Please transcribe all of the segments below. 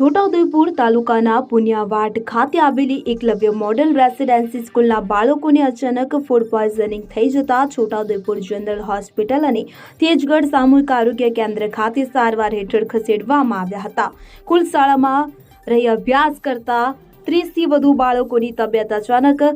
છોટાઉદેપુર તાલુકાના પુનિયાવાડ ખાતે આવેલી એકલવ્ય મોડેલ રેસિડેન્સી સ્કૂલના બાળકોને અચાનક ફૂડ પોઈઝનિંગ થઈ જતા છોટાઉદેપુર જનરલ હોસ્પિટલ અને તેજગઢ સામૂહિક આરોગ્ય કેન્દ્ર ખાતે સારવાર હેઠળ ખસેડવામાં આવ્યા હતા. કુલ શાળામાં રહી અભ્યાસ કરતા ત્રીસથી વધુ બાળકોની તબિયત અચાનક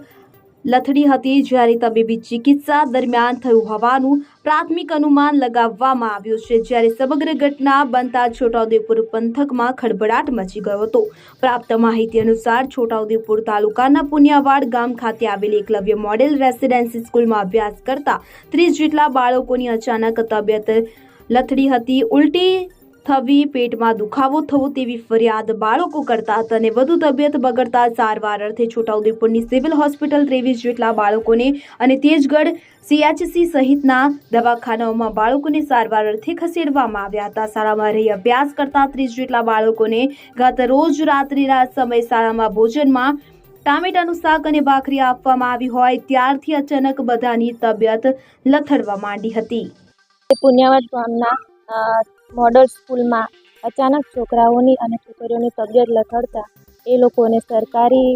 લથડી હતી જ્યારે તબીબી ચિકિત્સા દરમિયાન થયું હોવાનું પ્રાથમિક અનુમાન લગાવવામાં આવ્યું છે. જ્યારે સમગ્ર ઘટના બનતા છોટાઉદેપુર પંથકમાં ખળભળાટ મચી ગયો હતો. પ્રાપ્ત માહિતી અનુસાર છોટાઉદેપુર તાલુકાના પુનિયાવાડ ગામ ખાતે આવેલી એકલવ્ય મોડેલ રેસિડેન્સી સ્કૂલમાં અભ્યાસ કરતા ત્રીસ જેટલા બાળકોની અચાનક તબિયત લથડી હતી. ઉલટી થવી, પેટમાં દુખાવો થવો તેવી ફરિયાદ બાળકો કરતા હતા અને વધુ તબિયત બગડતા સારવાર અર્થે છોટાઉદેપુરની સિવિલ હોસ્પિટલ ત્રેવીસ જેટલા બાળકોને અને તેજગઢ સીએચસી સહિતના દવાખાનાઓમાં બાળકોને સારવાર અર્થે ખસેડવામાં આવ્યા હતા. શાળામાં રહી અભ્યાસ કરતા ત્રીસ જેટલા બાળકોને ગત રોજ રાત્રિના સમય શાળામાં ભોજનમાં ટામેટાનું શાક અને ભાખરી આપવામાં આવી હોય ત્યારથી અચાનક બધાની તબિયત લથડવા માંડી હતી. પુણ્યવત ગામના મોડલ સ્કૂલમાં અચાનક છોકરાઓની અને છોકરીઓની તબિયત લથડતા એ લોકોને સરકારી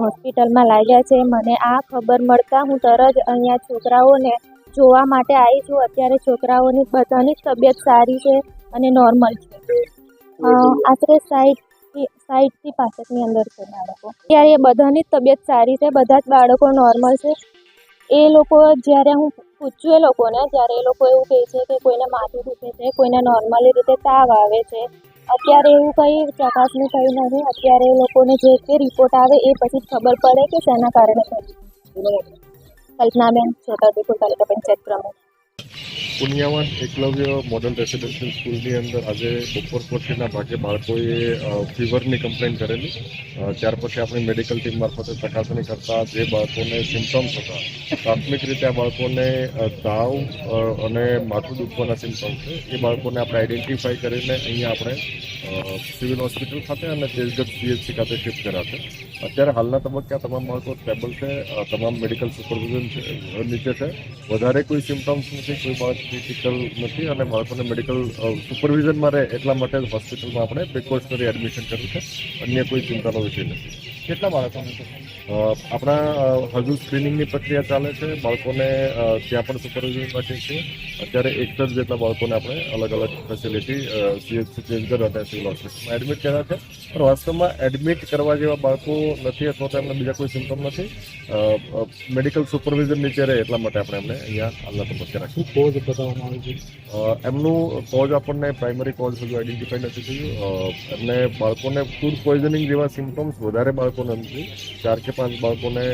હોસ્પિટલમાં લાગ્યા છે. મને આ ખબર મળતા હું તરત અહીંયા છોકરાઓને જોવા માટે આવી છું. અત્યારે છોકરાઓની બધાની જ તબિયત સારી છે અને નોર્મલ છે. આશરે સાઈઠથી સાઈઠથી પાસઠની અંદર છે બાળકો. ત્યારે બધાની તબિયત સારી છે, બધા જ બાળકો નોર્મલ છે. એ લોકો જ્યારે હું પૂછ્યું એ લોકોને ત્યારે એ લોકો એવું કહે છે કે કોઈને માથું દુખે છે કોઈને નોર્મલી રીતે તાવ આવે છે અત્યારે એવું કંઈ ચકાસણી થઈ નથી. અત્યારે એ લોકોને જે તે રિપોર્ટ આવે એ પછી ખબર પડે કે શેના કારણે કલ્પનાબેન છોટા છોટાઉદેપુર તાલુકા પંચાયત પ્રમુખ. પુનિયાવાન એકલવ્ય મોડલ રેસિડેન્શિયલ સ્કૂલની અંદર આજે બપોર પછીના ભાગે બાળકોએ ફીવરની કમ્પ્લેન કરેલી. ત્યાર પછી આપણી મેડિકલ ટીમ મારફતે ચકાસણી કરતા જે બાળકોને સિમ્પટમ્સ હતા, પ્રાથમિક રીતે આ બાળકોને તાવ અને માથું દુખવાના સિમ્પટમ્સ છે. એ બાળકોને આપણે આઈડેન્ટિફાઈ કરીને અહીંયા આપણે સિવિલ હોસ્પિટલ ખાતે અને તેજગઢ પીએચસી ખાતે શિફ્ટ કર્યા છે. અત્યારે હાલના તબક્કે તમામ બાળકો સ્ટેબલ છે તમામ મેડિકલ સુપરવિઝન છે નીચે છે. વધારે કોઈ સિમ્ટમ્સ નથી, કોઈ બાળક ક્રિટિકલ નથી અને બાળકોને મેડિકલ સુપરવિઝન મારે એટલા માટે હોસ્પિટલમાં આપણે પ્રિકોશનરી એડમિશન કર્યું છે. અન્ય કોઈ ચિંતાનો વિષય નથી. કેટલા બાળકોને આપણા હજુ સ્ક્રીનિંગની પ્રક્રિયા ચાલે છે. બાળકોને ત્યાં પણ સુપરવિઝન રાખીએ છીએ અત્યારે એકસઠ જેટલા બાળકોને આપણે અલગ અલગ ફેસિલિટી સીએચસી ચેન્જર અને સિવિલ હોસ્પિટલમાં એડમિટ કર્યા છે? પણ વાસ્તવમાં એડમિટ કરવા જેવા બાળકો નથી અથવા તો એમને બીજા કોઈ સિમ્ટમ નથી. મેડિકલ સુપરવિઝન નીચે રહે એટલા માટે આપણે એમને અહીંયા હાલના તબક્કે રાખીએ. કોઝ બતાવવામાં આવે છે? એમનું કોઝ આપણને પ્રાઇમરી કોઝ હજુ આઈડેન્ટિફાઈ નથી થયું. એમને બાળકોને ફૂડ પોઈઝનિંગ જેવા સિમ્ટમ્સ વધારે બાળકોને નથી ચાર કે પાંચ બાળકોને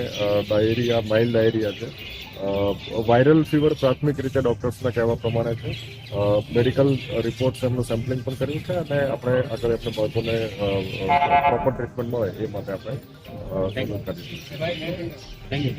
ડાયરિયા માઇલ્ડ ડાયરિયા છે. વાયરલ ફીવર પ્રાથમિક રીતે ડૉક્ટર્સના કહેવા પ્રમાણે છે. મેડિકલ રિપોર્ટ્સ એમનું સેમ્પલિંગ પણ કર્યું છે અને આપણે આગળ એમને બાળકોને પ્રોપર ટ્રીટમેન્ટ મળે એ માટે આપણે કરીશું. Thank you